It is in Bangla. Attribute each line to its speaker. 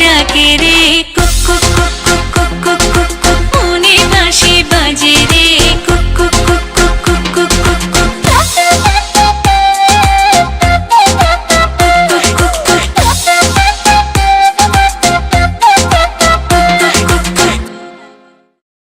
Speaker 1: ডাকে রে